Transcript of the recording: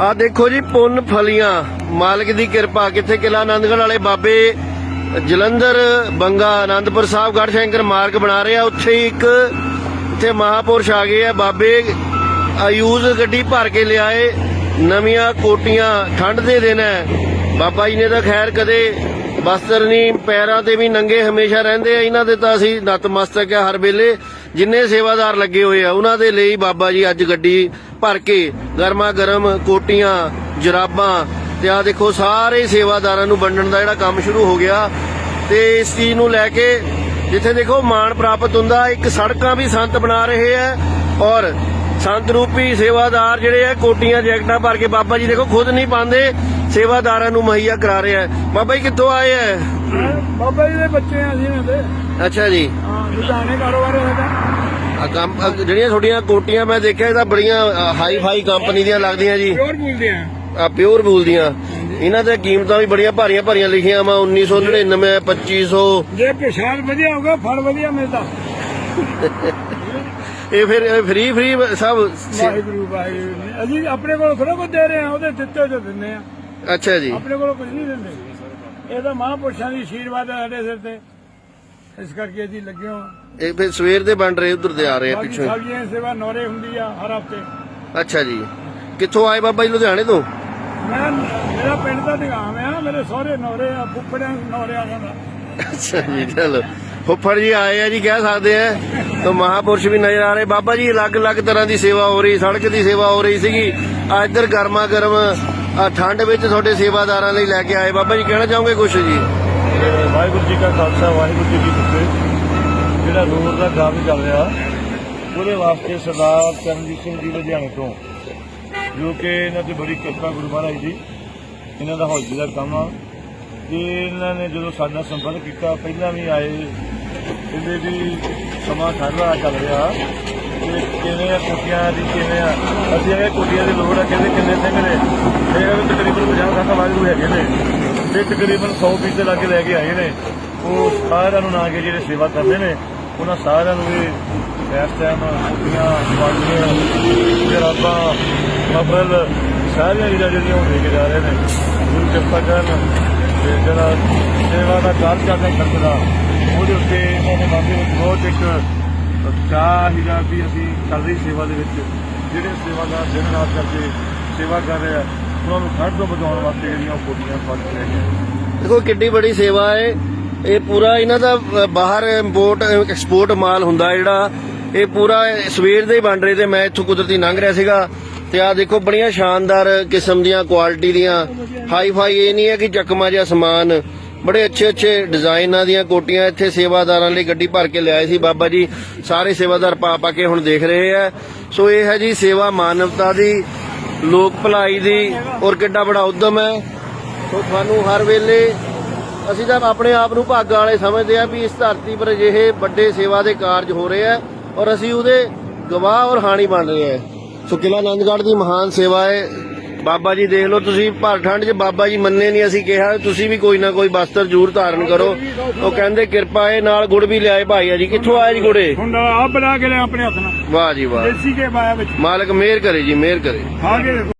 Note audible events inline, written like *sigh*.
ਆ ਦੇਖੋ ਜੀ, ਪੁੰਨ ਫਲੀਆਂ। ਮਾਲਕ ਦੀ ਕਿਰਪਾ, ਕਿੱਥੇ ਕਿਲਾ ਆਨੰਦਗੜ੍ਹ ਵਾਲੇ ਬਾਬੇ ਜਲੰਧਰ, ਬੰਗਾ ਆਨੰਦਪੁਰ ਸਾਹਿਬ, ਗੜਸ਼ੰਕਰ ਮਾਰਗ ਬਣਾ ਰਹੇ ਆ। ਉੱਥੇ ਇੱਕ, ਇੱਥੇ ਮਹਾਪੁਰਸ਼ ਆ ਗਏ ਆ। ਬਾਬੇ ਆਯੂਜ਼ ਗੱਡੀ ਭਰ ਕੇ ਲਿਆਏ। ਨਵੀਆਂ ਕੋਟੀਆਂ ਠੰਡ ਦੇ ਦਿਨ ਹੈ ਬਾਬਾ ਜੀ ਨੇ ਤਾਂ ਖੈਰ ਕਦੇ ਬਸਤਰ ਨਹੀਂ ਪੈਰਾਂ ਤੇ ਵੀ ਨੰਗੇ ਹਮੇਸ਼ਾ ਰਹਿੰਦੇ ਆ। ਇਹਨਾਂ ਦੇ ਤਾਂ ਅਸੀਂ ਨਤਮਸਤਕ ਆ ਹਰ ਵੇਲੇ। ਜਿੰਨੇ ਸੇਵਾਦਾਰ ਲੱਗੇ ਹੋਏ ਆ, ਉਹਨਾਂ ਦੇ ਲਈ ਬਾਬਾ ਜੀ ਅੱਜ ਗੱਡੀ ਭਰ ਕੇ ਗਰਮਾ ਗਰਮ ਕੋਟੀਆਂ, ਜਰਾਬਾਂ ਤੇ ਆ ਦੇਖੋ ਸਾਰੇ ਸੇਵਾਦਾਰਾਂ ਨੂੰ ਵੰਡਣ ਦਾ ਜਿਹੜਾ ਕੰਮ ਸ਼ੁਰੂ ਹੋ ਗਿਆ ਤੇ ਇਸ ਚੀਜ਼ ਨੂੰ ਲੈ ਕੇ ਜਿੱਥੇ ਦੇਖੋ ਮਾਣ ਪ੍ਰਾਪਤ ਹੁੰਦਾ, ਇੱਕ ਸੜਕਾਂ ਵੀ ਸੰਤ ਬਣਾ ਰਹੇ ਆ ਔਰ ਸੰਤ ਰੂਪੀ ਸੇਵਾਦਾਰ ਜਿਹੜੇ ਆ, ਕੋਟੀਆਂ, ਜੈਕਟਾਂ ਭਰ ਕੇ ਬਾਬਾ ਜੀ ਦੇਖੋ ਖੁਦ ਨਹੀਂ ਪਾਉਂਦੇ। ਸੇਵਾਦਾਰਾਂ ਨੂੰ ਮੁਹੱਈਆ ਕਰਾ ਰਹੇ ਆ। ਬਾਬਾ ਜੀ ਕਿੱਥੋਂ ਆਏ ਆ? ਬਾਬਾ ਜੀ ਦੇ ਬੱਚੇ ਆ ਅਸੀਂ ਇਹਨਾਂ ਦੇ। ਅੱਛਾ ਜੀ। ਹਾਂ ਲੁਧਿਆਣੇ ਕਾਰੋਬਾਰ ਹੈ ਸਾਡਾ ਆ ਕੰਮ ਆ ਜਿਹੜੀਆਂ ਤੁਹਾਡੀਆਂ ਕੋਟੀਆਂ ਮੈਂ ਦੇਖਿਆ ਇਹ ਤਾਂ ਬੜੀਆਂ ਹਾਈ ਫਾਈ ਕੰਪਨੀ ਦੀਆਂ ਲੱਗਦੀਆਂ ਜੀ। ਪਿਓਰ ਬੋਲਦੇ ਆ ਆ ਪਿਓਰ ਬੂਲ ਦੀਆਂ। ਇਹਨਾਂ ਤੇ ਕੀਮਤਾਂ ਵੀ ਬੜੀਆਂ ਭਾਰੀਆਂ ਭਾਰੀਆਂ ਲਿਖੀਆਂ ਵਾ 1999 2500 ਜੇ ਪ੍ਰਸ਼ਾਦ ਵਧੀਆ ਹੋਗਾ ਫਲ ਵਧੀਆ ਮਿਲਦਾ। *laughs* ਇਹ ਫਿਰ ਫ੍ਰੀ ਫ੍ਰੀ ਸਭ ਵਾਹਿਗੁਰੂ ਵਾਹਿਗੁਰੂ। ਅਸੀਂ ਆਪਣੇ ਕੋਲ ਥੋੜਾ ਕੁਝ ਦੇ ਰਹੇ ਆ ਉਹਦੇ ਦਿੱਤੇ ਜੋ ਦਿੰਦੇ ਆ ਅੱਛਾ ਜੀ। ਆਪਣੇ ਕੋਲ ਕੁਝ ਨਹੀਂ ਦਿੰਦੇ। ਇਹ ਤਾਂ ਮਹਾਂਪੁਰਸ਼ਾਂ ਦੀ ਆਸ਼ੀਰਵਾਦ ਹੈ ਸਾਡੇ ਸਿਰ ਤੇ। ਇਸ ਕਰਕੇ ਅਸੀਂ ਲੱਗੇ ਹਾਂ। ਇਹ ਫਿਰ ਸਵੇਰ ਦੇ ਬਣ ਰਹੇ ਉਧਰ ਦੇ ਆ ਰਹੇ ਆ ਬਾਕੀ ਪਿੱਛੋਂ ਸਬਜ਼ੀਆਂ ਦੀ ਸੇਵਾ ਨੌਰੇ ਹੁੰਦੀ ਆ ਹਰ ਹਫ਼ਤੇ। ਅੱਛਾ ਜੀ। ਕਿੱਥੋਂ ਆਏ ਬਾਬਾ ਜੀ ਲੁਧਿਆਣੇ ਤੋਂ? ਮੈਂ ਮੇਰਾ ਪਿੰਡ ਦਾ ਨਿਗਾਮ ਆ ਮੇਰੇ ਸਹੁਰੇ ਨੌਰੇ ਆ ਫੁੱਫੜਿਆਂ ਨੌਰੇ ਆ ਦਾ। ਅੱਛਾ ਜੀ ਚਲੋ। ਫੁੱਫੜ ਜੀ ਆਏ ਆ ਜੀ ਕਹਿ ਸਕਦੇ ਆ ਤਾਂ ਮਹਾਪੁਰਸ਼ ਵੀ ਨਜ਼ਰ ਆ ਰਹੇ। ਬਾਬਾ ਜੀ ਅਲੱਗ-ਅਲੱਗ ਤਰ੍ਹਾਂ ਦੀ ਸੇਵਾ ਹੋ ਰਹੀ ਸੜਕ ਦੀ ਸੇਵਾ ਹੋ ਰਹੀ ਸੀਗੀ। ਆ ਇੱਧਰ ਗਰਮਾ ਗਰਮ ਠੰਡ ਵਿੱਚ ਤੁਹਾਡੇ ਸੇਵਾਦਾਰਾਂ ਲਈ ਲੈ ਕੇ ਆਏ। ਬਾਬਾ ਜੀ, ਕਹਿਣਾ ਚਾਹੋਗੇ ਕੁਛ ਜੀ? ਵਾਹਿਗੁਰੂ ਜੀ ਕਾ ਖਾਲਸਾ, ਵਾਹਿਗੁਰੂ ਜੀ ਕੀ ਫਤਿਹ। ਜਿਹੜਾ ਰੋਡ ਦਾ ਕੰਮ ਚੱਲ ਰਿਹਾ, ਉਹਦੇ ਵਾਸਤੇ ਸਰਦਾਰ ਚਰਨਜੀਤ ਸਿੰਘ ਜੀ ਲੁਧਿਆਣੇ ਤੋਂ, ਜੋ ਕਿ ਇਹਨਾਂ ਤੇ ਬੜੀ ਕਿਰਪਾ ਗੁਰੂ ਮਹਾਰਾਜ ਜੀ ਇਹਨਾਂ ਦਾ ਹੌਲੀ ਦਾ ਕੰਮ ਆ। ਤੇ ਇਹਨਾਂ ਨੇ ਜਦੋਂ ਸਾਡੇ ਨਾਲ ਸੰਪਰਕ ਕੀਤਾ, ਪਹਿਲਾਂ ਵੀ ਆਏ ਕਹਿੰਦੇ ਵੀ ਸਮਾਂ ਠੰਡਾ ਚੱਲ ਰਿਹਾ। ਕਿਵੇਂ ਆ ਕੁੱਟੀਆਂ ਦੀ, ਕਿਵੇਂ ਆ? ਅਸੀਂ ਇਹ ਕੁੱਟੀਆਂ ਦੀ ਲੋੜ ਆ, ਕਹਿੰਦੇ ਕਿੰਨੇ ਸਿੰਘ ਨੇ? ਇਹ ਕਹਿੰਦੇ ਤਕਰੀਬਨ 50 60 ਵਾਜੂ ਹੈਗੇ ਨੇ। ਤੇ ਤਕਰੀਬਨ 100 ਪੀਸ ਲਾ ਕੇ ਲੈ ਕੇ ਆਏ ਨੇ। ਉਹ ਸਾਰਿਆਂ ਨੂੰ ਨਾ ਕੇ ਜਿਹੜੇ ਸੇਵਾ ਕਰਦੇ ਨੇ, ਉਹਨਾਂ ਸਾਰਿਆਂ ਨੂੰ ਵੀ ਇਸ ਟਾਈਮ ਕੁੱਟੀਆਂ ਵਾਜੀਆਂ ਜਰਾਬਾਂ ਮਫਰਲ ਸਾਰੀਆਂ ਚੀਜ਼ਾਂ ਜਿਹੜੀਆਂ ਉਹ ਦੇ ਕੇ ਜਾ ਰਹੇ ਨੇ। ਗੁਰੂ ਕਿਰਪਾ ਕਰਨ ਤੇ ਜਿਹੜਾ ਸੇਵਾ ਦਾ ਕਾਰਜ ਚੱਲਦਾ ਖਰਚਦਾ ਉਹਦੇ ਉੱਤੇ ਇਹਨਾਂ ਦੇ ਬਹੁਤ ਇੱਕ ਚਾਹ ਹੀਗਾ ਵੀ ਅਸੀਂ ਚੱਲ ਰਹੀ ਸੇਵਾ ਦੇ ਵਿੱਚ। ਜਿਹੜੇ ਸੇਵਾਦਾਰ ਦਿਨ ਰਾਤ ਕਰਕੇ ਸੇਵਾ ਕਰ ਰਹੇ ਆ, ਉਹਨਾਂ ਨੂੰ ਠੰਡ ਤੋਂ ਬਚਾਉਣ ਵਾਸਤੇ ਜਿਹੜੀਆਂ ਕੋਟੀਆਂ ਫੜ ਕੇ ਦੇਖੋ, ਕਿੱਡੀ ਬੜੀ ਸੇਵਾ ਹੈ ਇਹ ਪੂਰਾ ਇਹਨਾਂ ਦਾ ਬਾਹਰ ਇੰਪੋਰਟ ਐਕਸਪੋਰਟ ਮਾਲ ਹੁੰਦਾ ਜਿਹੜਾ। ਇਹ ਪੂਰਾ ਸਵੇਰ ਦੇ ਹੀ ਬਣ ਰਹੇ ਤੇ ਮੈਂ ਇੱਥੋਂ ਕੁਦਰਤੀ ਲੰਘ ਰਿਹਾ ਸੀਗਾ। ਤੇ ਆ ਦੇਖੋ, ਬੜੀਆਂ ਸ਼ਾਨਦਾਰ ਕਿਸਮ ਦੀਆਂ ਕੁਆਲਿਟੀ ਦੀਆਂ। ਹਾਈ ਫਾਈ ਇਹ ਨਹੀਂ ਹੈ ਕਿ ਚੱਕਮਾ ਜਿਹਾ ਸਮਾਨ ਬੜੇ ਅੱਛੇ ਅੱਛੇ ਡਿਜ਼ਾਈਨਾਂ ਦੀਆਂ ਕੋਟੀਆਂ ਇੱਥੇ ਸੇਵਾਦਾਰਾਂ ਲਈ ਗੱਡੀ ਭਰ ਕੇ ਲਿਆਏ ਸੀ। ਬਾਬਾ ਜੀ ਸਾਰੇ ਸੇਵਾਦਾਰ ਪਾ ਪਾ ਕੇ ਹੁਣ ਦੇਖ ਰਹੇ ਆ। ਸੋ ਇਹ ਹੈ ਜੀ ਸੇਵਾ ਮਾਨਵਤਾ ਦੀ, ਲੋਕ ਭਲਾਈ ਦੀ ਔਰ ਕਿੱਡਾ ਬੜਾ ਉਦਮ ਹੈ। ਸੋ ਤੁਹਾਨੂੰ ਹਰ ਵੇਲੇ ਅਸੀਂ ਤਾਂ ਆਪਣੇ ਆਪ ਨੂੰ ਭਾਗਾਂ ਵਾਲੇ ਸਮਝਦੇ ਆ ਵੀ ਇਸ ਧਰਤੀ ਪਰ ਅਜਿਹੇ ਵੱਡੇ ਸੇਵਾ ਦੇ ਕਾਰਜ ਹੋ ਰਹੇ ਆ ਔਰ ਅਸੀਂ ਉਹਦੇ ਗਵਾਹ ਔਰ ਹਾਣੀ ਬਣ ਰਹੇ ਆ। ਸੋ ਕਿਲਾ ਆਨੰਦਗੜ੍ਹ ਦੀ ਮਹਾਨ ਸੇਵਾ ਹੈ। ਬਾਬਾ ਜੀ ਦੇਖ ਲਓ ਤੁਸੀਂ ਭਰ ਠੰਡ 'ਚ ਬਾਬਾ ਜੀ ਮੰਨੇ ਨਹੀਂ ਅਸੀਂ ਕਿਹਾ ਤੁਸੀਂ ਵੀ ਕੋਈ ਨਾ ਕੋਈ ਬਸਤਰ ਜ਼ਰੂਰ ਧਾਰਨ ਕਰੋ। ਉਹ ਕਹਿੰਦੇ ਕਿਰਪਾ ਹੈ ਨਾਲ ਗੁੜ ਵੀ ਲਿਆਏ ਭਾਈ ਆ ਜੀ। ਕਿੱਥੋਂ ਆਏ ਜੀ ਗੁੜੇ? ਹੁਣ ਆਪ ਬਣਾ ਕੇ ਲਿਆ ਆਪਣੇ ਹੱਥ ਨਾਲ। ਵਾਹ ਜੀ ਵਾਹ। ਦੇਸੀ ਕੇ ਪਾਇਆ ਵਿੱਚ। ਮਾਲਕ ਮਿਹਰ ਕਰੇ ਜੀ ਮਿਹਰ ਕਰੇ। ਕੇ ਦੇਖੋ।